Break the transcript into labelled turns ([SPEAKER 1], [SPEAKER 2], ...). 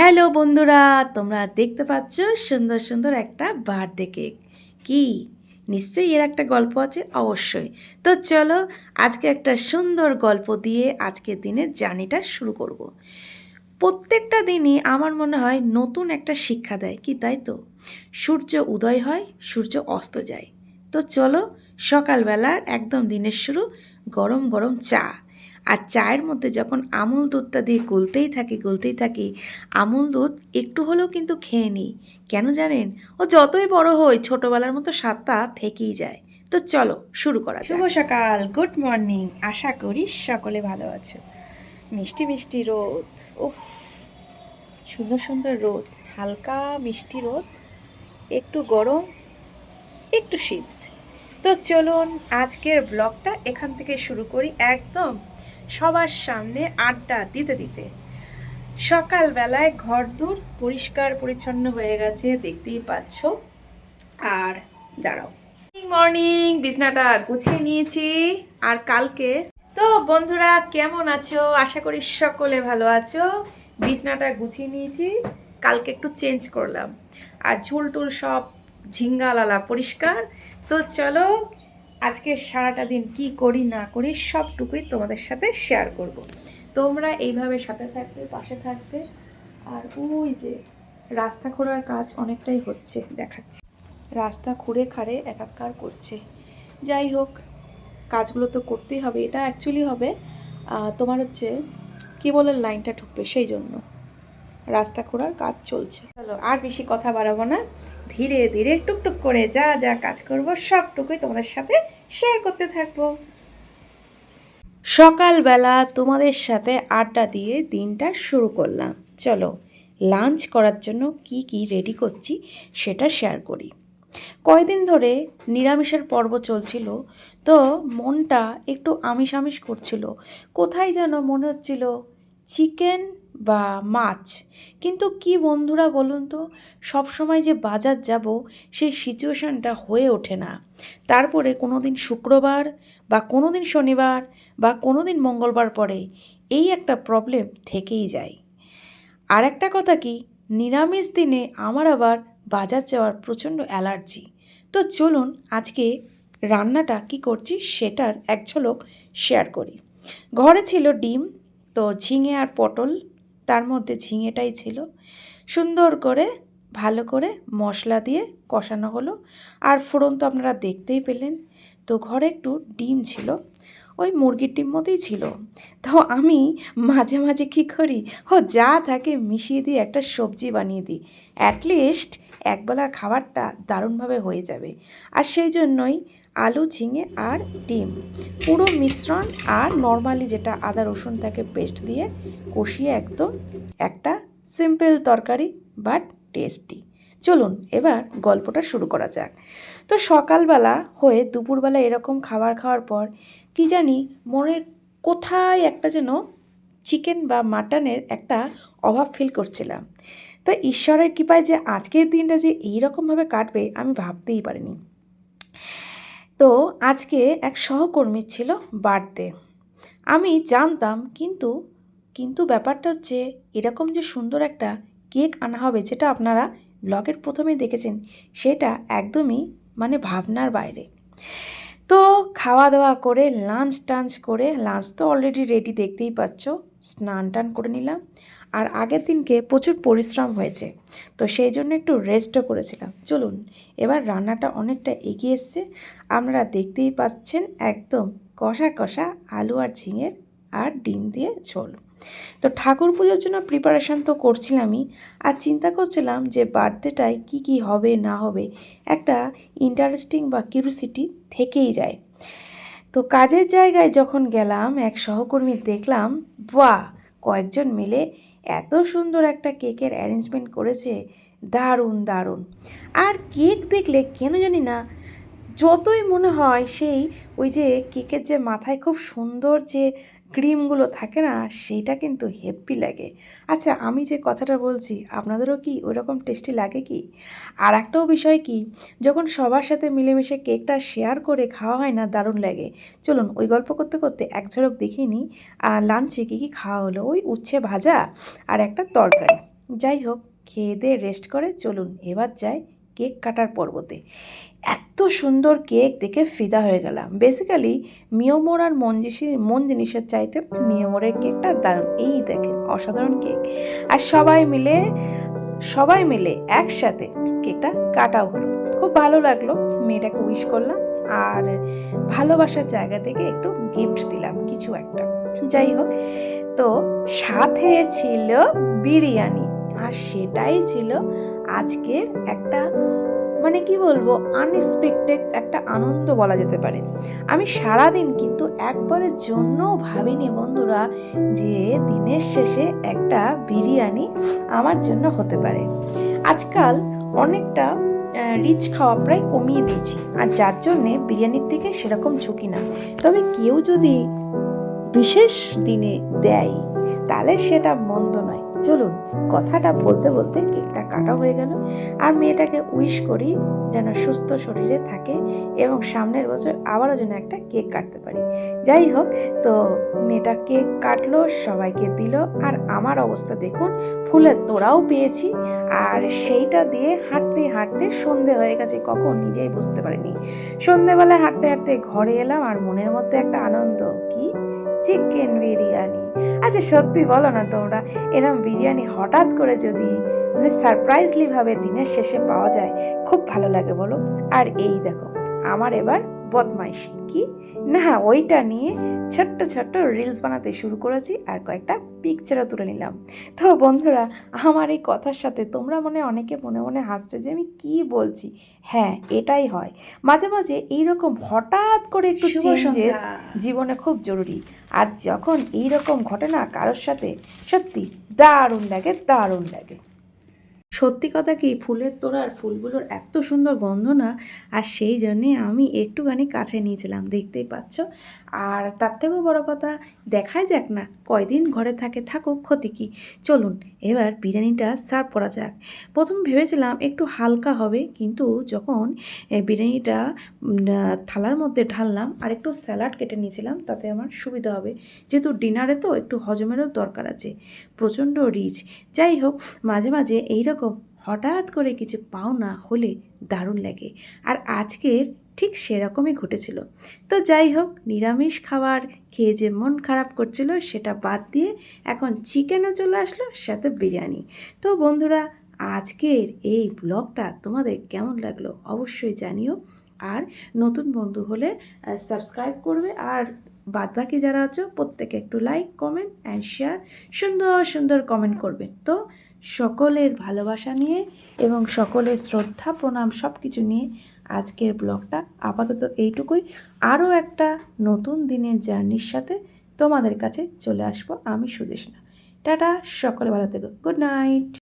[SPEAKER 1] Hello বন্ধুরা, তোমরা দেখতে পাচ্ছ সুন্দর সুন্দর একটা বার্থডে কেক। কি? নিশ্চয়ই এর একটা গল্প আছে? অবশ্যই। তো চলো, আজকে একটা সুন্দর গল্প দিয়ে আজকের দিনের জার্নিটা শুরু করব। প্রত্যেকটা দিনই আমার মনে হয় নতুন একটা শিক্ষা দেয়, কি তাই তো? সূর্য উদয় হয়, সূর্য অস্ত যায়। তো চলো, সকালবেলার একদম দিনের শুরু, গরম গরম চা। আর চায়ের মধ্যে যখন আমুল দুধটা দিয়ে গলতেই থাকি গলতেই থাকি, আমুল দুধ একটু হলেও কিন্তু খেয়ে নিই। কেন জানেন? ও যতই বড় হই, ছোটোবেলার মতো স্বাদটা থেকেই যায়। তো চলো, শুরু করা শুভ সকাল, গুড মর্নিং, আশা করি সকলে ভালো আছো। মিষ্টি মিষ্টি রোদ, উফ, সুন্দর সুন্দর রোদ, হালকা মিষ্টি রোদ, একটু গরম, একটু শীত। তো চলুন আজকের ব্লগটা এখান থেকে শুরু করি একদম সবার সামনে আড্ডা দিতে দিতে। সকালবেলায় ঘর দূর পরিষ্কার পরিচ্ছন্ন হয়ে গেছে, দেখতেই পাচ্ছ। আর দাঁড়াও। মর্নিং বিছনাটা গুছিয়ে নিয়েছি। আর কালকে? তো বন্ধুরা, কেমন আছো? আশা করি সকলে ভালো আছো। বিছনাটা গুছিয়ে নিয়েছি, কালকে একটু চেঞ্জ করলাম। আর ঝুল টুল সব ঝিঙ্গালালা পরিষ্কার। তো চলো আজকে সারাটা দিন কি করি, না করি, সবটুকুই তোমাদের সাথে শেয়ার করব। তোমরা এইভাবে সাথে থাকবে, পাশে থাকবে, আর ওই যে রাস্তা খোঁড়ার কাজ অনেকটাই হচ্ছে, দেখাচ্ছে। রাস্তা খুঁড়ে খাড়ে একাকার করছে। যাই হোক, কাজগুলো তো করতেই হবে, এটা অ্যাকচুয়ালি হবে তোমার হচ্ছে কি বলে লাইনটা ঢুকবে, সেই জন্য। রাস্তা খোঁড়ার কাজ চলছে। চলো, আর বেশি কথা বাড়াবো না। ধীরে ধীরে টুকটুক করে যা যা কাজ করব, সবটুকুই তোমাদের সাথে শেয়ার করতে থাকব। সকালবেলা তোমাদের সাথে আড্ডা দিয়ে দিনটা শুরু করলাম। চলো লাঞ্চ করার জন্য কি কি রেডি করছি সেটা শেয়ার করি। কয়দিন ধরে নিরামিষের পর্ব চলছিল, তো মনটা একটু আমিষ আমিষ করছিল। কোথায় যেন মনে হচ্ছিল চিকেন বা মাছ। কিন্তু কি বন্ধুরা বলুন তো, সবসময় যে বাজার যাব, সেই সিচুয়েশানটা হয়ে ওঠে না। তারপরে কোনো দিন শুক্রবার বা কোনো দিন শনিবার বা কোনো দিন মঙ্গলবার পরে এই একটা প্রবলেম থেকেই যায়। আর একটা কথা কি, নিরামিষ দিনে আমার আবার বাজার যাওয়ার প্রচণ্ড অ্যালার্জি। তো চলুন আজকে রান্নাটা কি করছি সেটার এক ঝলক শেয়ার করি। ঘরে ছিল ডিম, তো ঝিঙে আর পটল তার মধ্যে ঝিঙেটাই ছিল। সুন্দর করে, ভালো করে মশলা দিয়ে কষানো হলো। আর ফোড়ন তো আপনারা দেখতেই পেলেন। তো ঘরে একটু ডিম ছিল। ওই মুরগির ডিম মতোই ছিল। তো আমি মাঝে মাঝে কী করি, ও যা থাকে মিশিয়ে দিয়ে একটা সবজি বানিয়ে দিই। অ্যাটলিস্ট একবেলার খাবারটা দারুণভাবে হয়ে যাবে। আর সেই জন্যই আলু, ঝিঙে আর ডিম। পুরো মিশ্রণ আর নর্মালি যেটা আদা, রসুন থাকে পেস্ট দিয়ে কষিয়ে একদম একটা সিম্পল তরকারি বাট টেস্টি চলুন এবার গল্পটা শুরু করা যাক। তো সকালবেলা হয়ে দুপুরবেলা এরকম খাবার খাওয়ার পর কি জানি মনের কোথায় একটা যেন চিকেন বা মাটনের একটা অভাব ফিল করছিলাম। তো ঈশ্বরের কৃপায় যে আজকের দিনটা যে এইরকমভাবে কাটবে আমি ভাবতেই পারিনি। তো আজকে এক সহকর্মীর ছিল বার্থডে। আমি জানতাম কিন্তু কিন্তু ব্যাপারটা হচ্ছে এরকম যে সুন্দর একটা কেক আনা হবে যেটা আপনারা ব্লগের প্রথমেই দেখেছেন, সেটা একদমই মানে ভাবনার বাইরে। তো খাওয়া দাওয়া করে লাঞ্চ টাঞ্চ করে লাঞ্চ তো অলরেডি রেডি দেখতেই পাচ্ছ। স্নান টান করে নিলাম। আর আগের দিনকে প্রচুর পরিশ্রম হয়েছে। তো সেই জন্য একটু রেস্টও করেছিলাম। চলুন, এবার রান্নাটা অনেকটা এগিয়ে এসছে। আপনারা দেখতেই পাচ্ছেন একদম কষা কষা আলু আর ঝিঙের আর ডিম দিয়ে ঝোল। তো ঠাকুর পুজোর জন্য প্রিপারেশান তো করছিলামই। আর চিন্তা করছিলাম যে বার্থডেটায় কি কি হবে, না হবে, একটা ইন্টারেস্টিং বা কিউরিসিটি থেকেই যায়। তো কাজের জায়গায় যখন গেলাম, এক সহকর্মী দেখলাম, বাহ, কয়েকজন মিলে এত সুন্দর একটা কেকের অ্যারেঞ্জমেন্ট করেছে, দারুণ দারুণ। আর কেক দেখলে কেন জানি না, যতই মনে হয় সেই ওই যে কেকের যে মাথায় খুব সুন্দর যে ক্রিমগুলো থাকে না, সেইটা কিন্তু হেপ্পি লাগে। আচ্ছা আমি যে কথাটা বলছি, আপনাদেরও কি ওই রকম টেস্টি লাগে কি? আর একটাও বিষয় কি, যখন সবার সাথে মিলেমিশে কেকটা শেয়ার করে খাওয়া হয় না, দারুণ লাগে। চলুন, ওই গল্প করতে করতে এক ঝলক দেখিয়ে নিই। আর লাঞ্চে কী কী খাওয়া হলো? ওই উচ্ছে ভাজা আর একটা তরকারি। যাই হোক, খেয়ে দিয়ে রেস্ট করে চলুন, এবার যাই কেক কাটার পর্বতে। এত সুন্দর কেক দেখে ফিদা হয়ে গেলাম। বেসিক্যালি মিওমোর আর মন মন জিনিসের চাইতে মিওমোরের কেকটা দারুণ। এই দেখেন, অসাধারণ কেক। আর সবাই মিলে সবাই মিলে একসাথে কেকটা কাটাও হলো। খুব ভালো লাগল, মেয়েটাকে উইশ করলাম। আর ভালোবাসার জায়গা থেকে একটু গিফট দিলাম, কিছু একটা। যাই হোক, তো সাথে ছিল বিরিয়ানি। আর সেটাই ছিল আজকের একটা মানে কি বলব আনএক্সপেক্টেড একটা আনন্দ বলা যেতে পারে। আমি সারাদিন কিন্তু একবারের জন্য ভাবিনি বন্ধুরা যে দিনের শেষে একটা বিরিয়ানি আমার জন্য হতে পারে। আজকাল অনেকটা রিচ খাওয়া প্রায় কমিয়ে দিয়েছি। আর যার জন্যে বিরিয়ানির দিকে সেরকম ঝুঁকি না। তবে কেউ যদি বিশেষ দিনে দেয়, তাহলে সেটা মন্দ নয়। চলুন, কথাটা বলতে বলতে কেকটা কাটা হয়ে গেল আর মেয়েটাকে উইশ করি যেন সুস্থ শরীরে থাকে এবং সামনের বছর আবারও যেন একটা কেক কাটতে পারি। যাই হোক, তো মেয়েটা কেক কাটলো, সবাইকে দিল আর আমার অবস্থা দেখুন, ফুলের তোড়াও পেয়েছি আর সেইটা দিয়ে হাঁটতে হাঁটতে সন্ধে হয়ে গেছে, কখন নিজেই বুঝতে পারিনি। সন্ধেবেলায় হাঁটতে হাঁটতে ঘরে এলাম আর মনের মধ্যে একটা আনন্দ, কি? চিকেন বিরিয়ানি। আচ্ছা সত্যি বলো না তোমরা, এরম বিরিয়ানি হঠাৎ করে যদি মানে সারপ্রাইজলি ভাবে দিনের শেষে পাওয়া যায়, খুব ভালো লাগে বলো। আর এই দেখো আমার এবার বদমাইশি। কি? না হ্যাঁ ওইটা নিয়ে ছোট্ট ছোট্ট রিলস বানাতে শুরু করেছি আর কয়েকটা পিকচারও তুলে নিলাম। তো বন্ধুরা আমার এই কথার সাথে তোমরা মনে অনেকে মনে মনে হাসছো যে আমি কি বলছি? হ্যাঁ এটাই হয়। মাঝে মাঝে এইরকম হঠাৎ করে একটু চেঞ্জেস জীবনে খুব জরুরি। আর যখন এই রকম ঘটে না কারোর সাথে সত্যি দারুণ লাগে দারুণ লাগে। সত্যি কথা কি, ফুলের তোড়ার ফুলগুলোর এত সুন্দর গন্ধ না, আর সেই জন্যে আমি একটুখানি কাছে নিয়েছিলাম, দেখতেই পাচ্ছ? আর তার থেকেও বড় কথা, দেখাই যাক না কয়দিন ঘরে থাকে থাকুক ক্ষতি কি। চলুন, এবার বিরিয়ানিটা সার্ভ করা যাক। প্রথম ভেবেছিলাম একটু হালকা হবে, কিন্তু যখন বিরিয়ানিটা থালার মধ্যে ঢাললাম আর একটু স্যালাড কেটে নিয়েছিলাম, তাতে আমার সুবিধা হবে। যেহেতু ডিনারে তো একটু হজমেরও দরকার আছে, প্রচণ্ড রিচ। যাই হোক, মাঝে মাঝে এইরকম হঠাৎ করে কিছু পাওনা হলে দারুণ লাগে। আর আজকের ঠিক সেরকমই ঘটেছিল। তো যাই হোক, নিরামিষ খাবার খেয়ে যে মন খারাপ করছিল সেটা বাদ দিয়ে এখন চিকেনও চলে আসলো, সাথে বিরিয়ানি। তো বন্ধুরা, আজকের এই ব্লগটা তোমাদের কেমন লাগল অবশ্যই জানিও। আর নতুন বন্ধু হলে সাবস্ক্রাইব করবে। আর বাদবাকি যারা আছো, প্রত্যেকে একটু লাইক কমেন্ট অ্যান্ড শেয়ার সুন্দর সুন্দর কমেন্ট করবেন তো সকলের ভালোবাসা নিয়ে এবং সকলের শ্রদ্ধা, প্রণাম সব কিছু নিয়ে আজকের ব্লগটা আপাতত এইটুকুই। আরও একটা নতুন দিনের জার্নির সাথে তোমাদের কাছে চলে আসব আমি সুদেশনা। টাটা, সকলে ভালো থেকো। Good night.